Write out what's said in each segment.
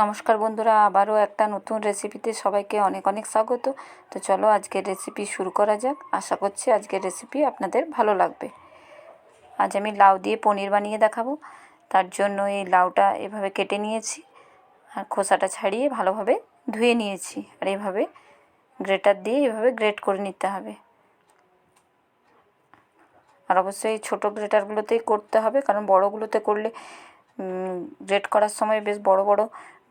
নমস্কার বন্ধুরা, আবারও একটা নতুন রেসিপিতে সবাইকে অনেক অনেক স্বাগত। তো চলো আজকের রেসিপি শুরু করা যাক। আশা করছি আজকের রেসিপি আপনাদের ভালো লাগবে। আজ আমি লাউ দিয়ে পনির বানিয়ে দেখাবো। তার জন্য এই লাউটা এভাবে কেটে নিয়েছি আর খোসাটা ছাড়িয়ে ভালোভাবে ধুয়ে নিয়েছি। আর এভাবে গ্রেটার দিয়ে এভাবে গ্রেট করে নিতে হবে। আর অবশ্যই ছোটো গ্রেটারগুলোতেই করতে হবে, কারণ বড়গুলোতে করলে গ্রেট করার সময় বেশ বড় বড়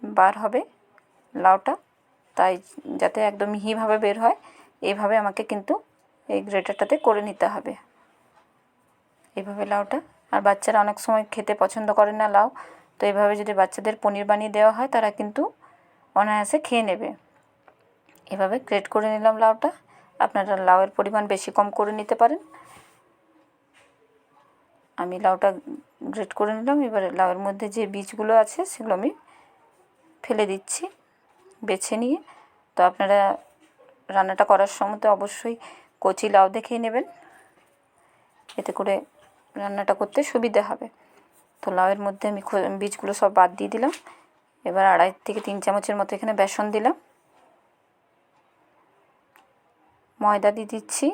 বার হবে লাউটা। তাই যাতে একদম মিহিভাবে বের হয়, এইভাবে আমাকে কিন্তু এই গ্রেটারটাতে করে নিতে হবে। এইভাবে লাউটা। আর বাচ্চারা অনেক সময় খেতে পছন্দ করে না লাউ। তো এইভাবে যদি বাচ্চাদের পনির বানিয়ে দেওয়া হয়, তারা কিন্তু অনায়াসে খেয়ে নেবে। এভাবে গ্রেট করে নিলাম লাউটা। আপনারা লাউয়ের পরিমাণ বেশি কম করে নিতে পারেন। আমি লাউটা গ্রেট করে নিলাম। এবারে লাউয়ের মধ্যে যে বীজগুলো আছে, সেগুলো আমি ফেলে দিচ্ছি, বেছে নিয়ে। তো আপনারা রান্নাটা করার সময় তো অবশ্যই কচি লাউ দেখেই নেবেন। এতে করে রান্নাটা করতে সুবিধা হবে। তো লাউয়ের মধ্যে আমি বীজগুলো সব বাদ দিয়ে দিলাম। এবার আড়াই থেকে তিন চামচের মতো এখানে বেসন দিলাম। ময়দা দিয়ে দিচ্ছি।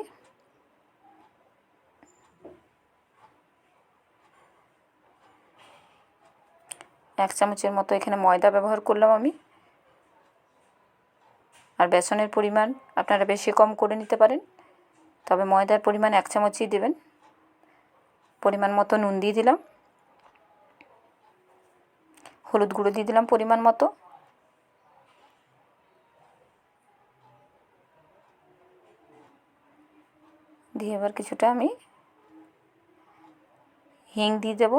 এক চামচের মতো এখানে ময়দা ব্যবহার করলাম আমি। আর বেসনের পরিমাণ আপনারা বেশি কম করে নিতে পারেন। তবে ময়দার পরিমাণ এক চামচই দেবেন। পরিমাণ মতো নুন দিয়ে দিলাম। হলুদ গুঁড়ো দিয়ে দিলাম পরিমাণ মতো। দিয়ে এবার কিছুটা আমি হিং দিয়ে দেবো।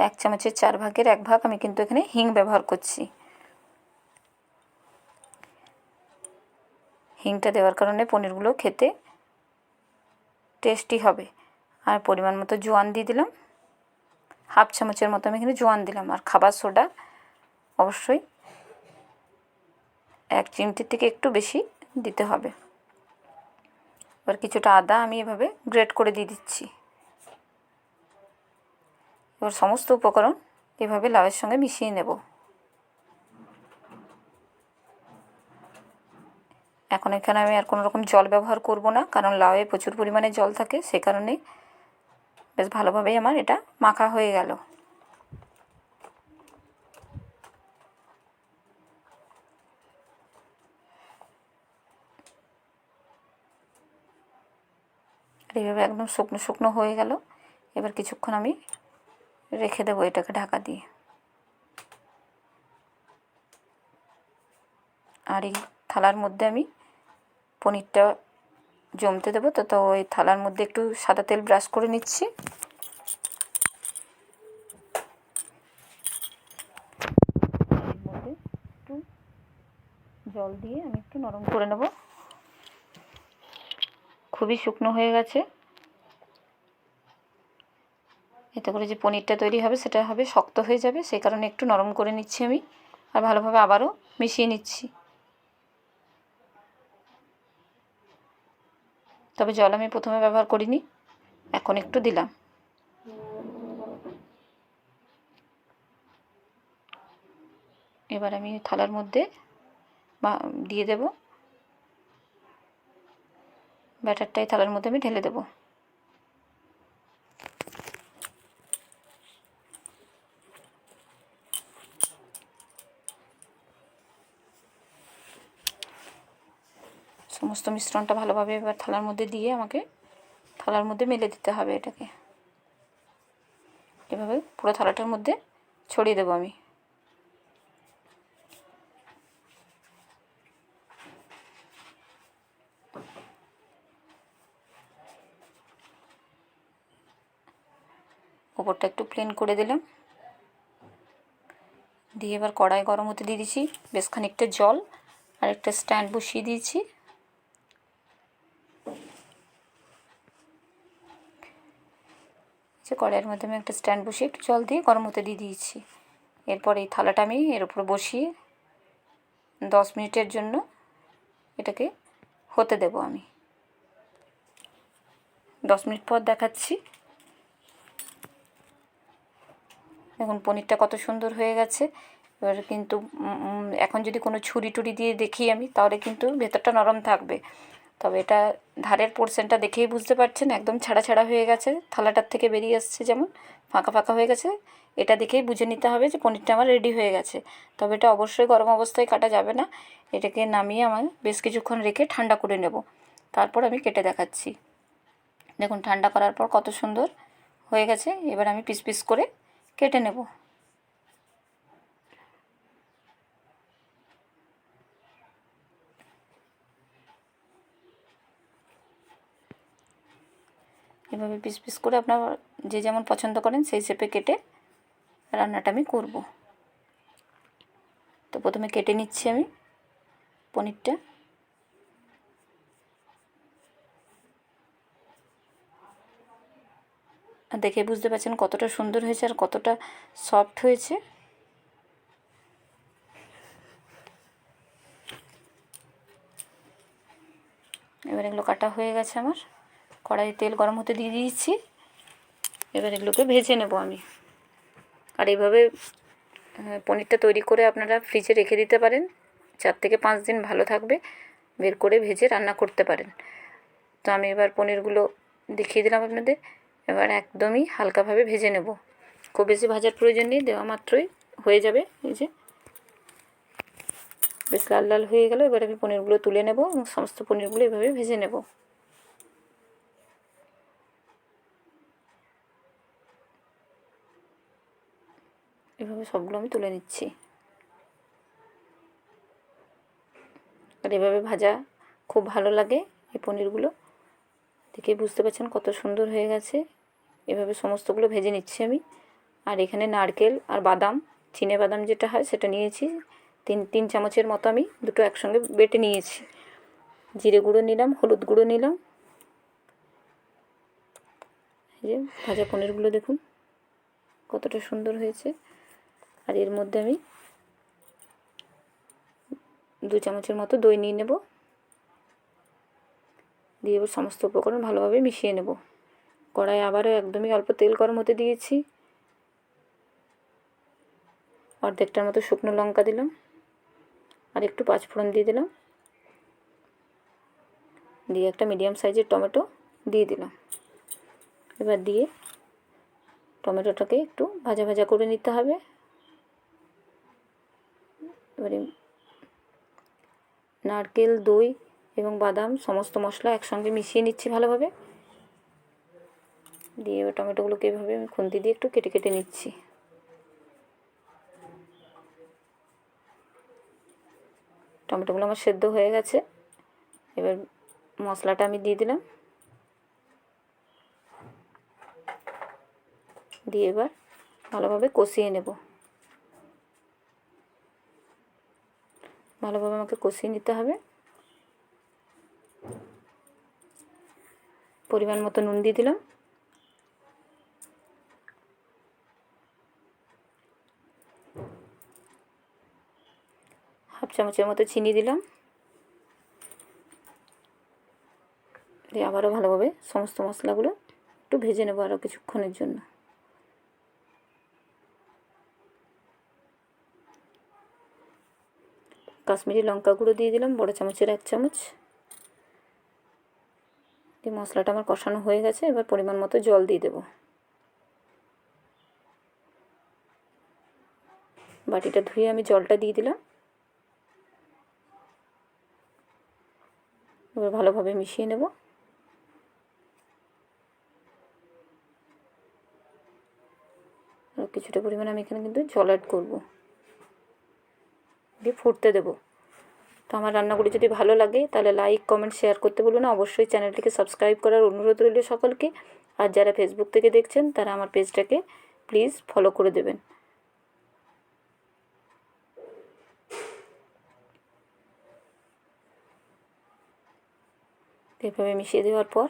এক চামচের চার ভাগের এক ভাগ আমি কিন্তু এখানে হিং ব্যবহার করছি। হিংটা দেওয়ার কারণে পনিরগুলো খেতে টেস্টি হবে। আর পরিমাণ মতো জোয়ান দিয়ে দিলাম। হাফ চামচের মতো আমি এখানে জোয়ান দিলাম। আর খাবার সোডা অবশ্যই এক চিমটির থেকে একটু বেশি দিতে হবে। এবার কিছুটা আদা আমি এভাবে গ্রেট করে দিয়ে দিচ্ছি। এবার সমস্ত উপকরণ এভাবে লাউয়ের সঙ্গে মিশিয়ে নেব। এখন এখানে আমি আর কোনো রকম জল ব্যবহার করব না, কারণ লাউয়ে প্রচুর পরিমাণে জল থাকে, সে কারণে বেশ ভালোভাবেই আমার এটা মাখা হয়ে গেল। এইভাবে একদম শুকনো শুকনো হয়ে গেল। এবার কিছুক্ষণ আমি রেখে দেবো এটাকে ঢাকা দিয়ে। আর এই থালার মধ্যে আমি পনিরটা জমতে দেবো। তো তো ওই থালার মধ্যে একটু সাদা তেল ব্রাশ করে নিচ্ছি। একটু জল দিয়ে আমি একটু নরম করে নেব। খুবই শুকনো হয়ে গেছে। এতে করে যে পনিরটা তৈরি হবে, সেটা হবে শক্ত হয়ে যাবে। সেই কারণে একটু নরম করে নিচ্ছি আমি। আর ভালোভাবে আবারও মিশিয়ে নিচ্ছি। তবে জল আমি প্রথমে ব্যবহার করিনি, এখন একটু দিলাম। এবার আমি থালার মধ্যে দিয়ে দেব। ব্যাটারটাই থালার মধ্যে আমি ঢেলে দেবো। সমস্ত মিশ্রণটা ভালোভাবে এবার থালার মধ্যে দিয়ে আমাকে থালার মধ্যে মেলে দিতে হবে এটাকে। এভাবে পুরো থালাটার মধ্যে ছড়িয়ে দেবো আমি। ওপরটা একটু প্লেন করে দিলাম। দিয়ে এবার কড়াই গরম হতে দিয়ে দিয়েছি বেশ খানিকটা জল আর একটা স্ট্যান্ড বসিয়ে দিয়েছি। যে কড়াইয়ের মধ্যে আমি একটা স্ট্যান্ড বসিয়ে একটু জল দিয়ে গরম হতে দিয়ে দিয়েছি। এরপর এই থালাটা আমি এর উপরে বসিয়ে দশ মিনিটের জন্য এটাকে হতে দেব আমি। দশ মিনিট পর দেখাচ্ছি। দেখুন, পনিরটা কত সুন্দর হয়ে গেছে। এবার কিন্তু এখন যদি কোনো ছুরি টুরি দিয়ে দেখি আমি, তাহলে কিন্তু ভেতরটা নরম থাকবে। তবে এটা ধারের পোর্শনটা দেখেই বুঝতে পারছেন, একদম ছাড়া ছাড়া হয়ে গেছে। থালাটার থেকে বেরিয়ে আসছে যেমন, ফাঁকা ফাঁকা হয়ে গেছে। এটা দেখেই বুঝে নিতে হবে যে পনিরটা আমার রেডি হয়ে গেছে। তবে এটা অবশ্যই গরম অবস্থায় কাটা যাবে না। এটাকে নামিয়ে আমার বেশ কিছুক্ষণ রেখে ঠান্ডা করে নেব। তারপর আমি কেটে দেখাচ্ছি। দেখুন, ঠান্ডা করার পর কত সুন্দর হয়ে গেছে। এবার আমি পিস পিস করে কেটে নেব। এভাবে পিস পিস করে আপনার যে যেমন পছন্দ করেন সেই শেপে কেটে রান্নাটা আমি করব। তো প্রথমে কেটে নিচ্ছি আমি পনিরটা। দেখে বুঝতে পারছেন কতটা সুন্দর হয়েছে আর কতটা সফট হয়েছে। এবার এগুলো কাটা হয়ে গেছে আমার। কড়াই তেল গরম হতে দিয়ে দিয়েছি। এবার এগুলোকে ভেজে নেব আমি। আর এইভাবে পনিরটা তৈরি করে আপনারা ফ্রিজে রেখে দিতে পারেন। চার থেকে পাঁচ দিন ভালো থাকবে, বের করে ভেজে রান্না করতে পারেন। তো আমি এবার পনিরগুলো দেখিয়ে দিলাম আপনাদের। এবার একদমই হালকাভাবে ভেজে নেব। খুব বেশি ভাজার প্রয়োজন নেই, দেওয়া মাত্রই হয়ে যাবে। এই যে, বেশ লাল লাল হয়ে গেল। এবার আমি পনিরগুলো তুলে নেব এবং সমস্ত পনিরগুলো এভাবে ভেজে নেব। এভাবে সবগুলো আমি তুলে নিচ্ছি। আর এভাবে ভাজা খুব ভালো লাগে এই পনিরগুলো। দেখে বুঝতে পারছেন কত সুন্দর হয়ে গেছে। এভাবে সমস্তগুলো ভেজে নিচ্ছি আমি। আর এখানে নারকেল আর বাদাম, চিনে বাদাম যেটা হয় সেটা নিয়েছি। তিন তিন চামচের মতো আমি দুটো একসঙ্গে বেটে নিয়েছি। জিরে গুঁড়ো নিলাম, হলুদ গুঁড়ো নিলাম। এই যে ভাজা পনিরগুলো দেখুন কতটা সুন্দর হয়েছে। আর এর মধ্যে আমি দু চামচের মতো দই নিয়ে নেব। দিয়ে এবার সমস্ত উপকরণ ভালোভাবে মিশিয়ে নেব। কড়াই আবারও একদমই অল্প তেল গরম হতে দিয়েছি। অর্ধেকটার মতো শুকনো লঙ্কা দিলাম। আর একটু পাঁচফোড়ন দিয়ে দিলাম। দিয়ে একটা মিডিয়াম সাইজের টমেটো দিয়ে দিলাম। এবার দিয়ে টমেটোটাকে একটু ভাজা ভাজা করে নিতে হবে। এবারে নারকেল, দই এবং বাদাম, সমস্ত মশলা একসঙ্গে মিশিয়ে নিচ্ছি ভালোভাবে। দিয়ে এবার টমেটোগুলোকে এভাবে আমি খুন্তি দিয়ে একটু কেটে কেটে নিচ্ছি। টমেটোগুলো আমার সেদ্ধ হয়ে গেছে। এবার মশলাটা আমি দিয়ে দিলাম। দিয়ে এবার ভালোভাবে কষিয়ে নেব। ভালোভাবে আমাকে কষিয়ে নিতে হবে। পরিমাণ মতো নুন দিয়ে দিলাম। হাফ চামচের মতো চিনি দিলাম। দিয়ে আবারও ভালোভাবে সমস্ত মশলাগুলো একটু ভেজে নেব আরও কিছুক্ষণের জন্য। কাশ্মীরি লঙ্কা গুঁড়ো দিয়ে দিলাম, বড় চামচের এক চামচ। দিয়ে মশলাটা আমার কষানো হয়ে গেছে, এবার পরিমাণ মতো জল দিয়ে দেবো। বাটিটা ধুয়ে আমি জলটা দিয়ে দিলাম। এবার ভালোভাবে মিশিয়ে নেব। কিছুটা পরিমাণে আমি এখানে কিন্তু জল অ্যাড করব। দিয়ে ফুটতে দেবো। তো আমার রান্নাগুলি যদি ভালো লাগে, তাহলে লাইক কমেন্ট শেয়ার করতে বলবেন না। অবশ্যই চ্যানেলটিকে সাবস্ক্রাইব করার অনুরোধ রইল সকলকে। আর যারা ফেসবুক থেকে দেখছেন, তারা আমার পেজটাকে প্লিজ ফলো করে দেবেন। এভাবে মিশিয়ে দেওয়ার পর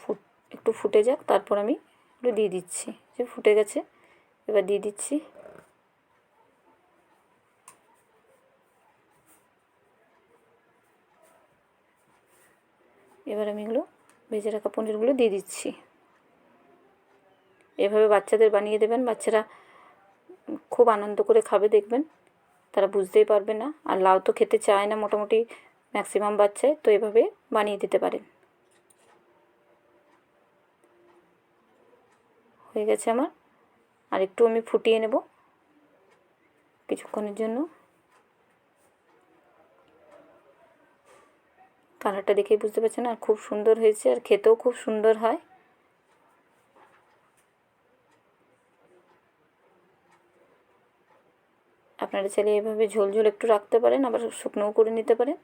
ফুট, একটু ফুটে যাক, তারপর আমি একটু দিয়ে দিচ্ছি। যে ফুটে গেছে, এবার দিয়ে দিচ্ছি। এবার আমি এগুলো ভেজে রাখা পনিরগুলো দিয়ে দিচ্ছি। এভাবে বাচ্চাদের বানিয়ে দেবেন, বাচ্চারা খুব আনন্দ করে খাবে, দেখবেন। তারা বুঝতেই পারবে না, আর লাউ তো খেতে চায় না মোটামুটি ম্যাক্সিমাম বাচ্চায় তো এভাবে বানিয়ে দিতে পারেন। হয়ে গেছে আমার। আর একটু আমি ফুটিয়ে নেব কিছুক্ষণের জন্য। কালারটা দেখেই বুঝতে পারছেন আর খুব সুন্দর হয়েছে আর খেতেও খুব সুন্দর হয়। আপনারা চাইলে এভাবে ঝোল ঝোল একটু রাখতে পারেন, আবার শুকনোও করে নিতে পারেন।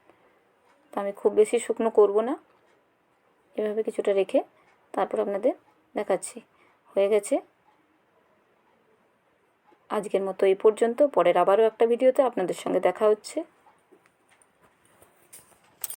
তো আমি খুব বেশি শুকনো করব না। এভাবে কিছুটা রেখে তারপর আপনাদের দেখাচ্ছি। হয়ে গেছে। আজকের মতো এই পর্যন্ত। পরের আবারও একটা ভিডিওতে আপনাদের সঙ্গে দেখা হচ্ছে।